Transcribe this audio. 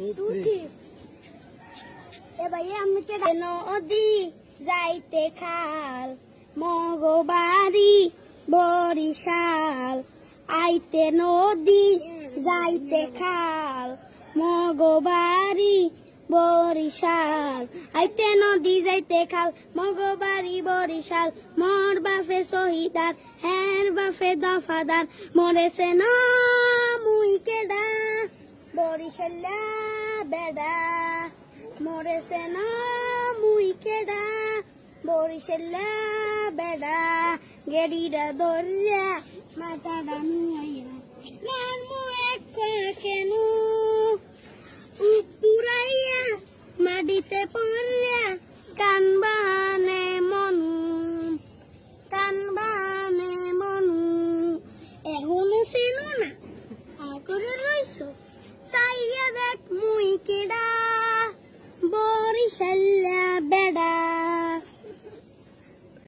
নদী যাইতে খাল মগবাড়ি বরিশাল। আইতে নদী যাইতে খাল মগবাড়ি বরিশাল। আইতে নদী যাইতে খাল মগবাড়ি বরিশাল। মোর বাফে শহীদার হ্যার বাফে দফাদার। মরেছে না বরিশাল্লা বেডা। মরেছে না মুই কেডা। বরিশাল্লা বেডা। গেডিরা দরিয়া মাথাটা নুয়াইয়া নান মু এক কেন? উপুরাইয়া মাটিতে পড়িয়া কান شل بڑا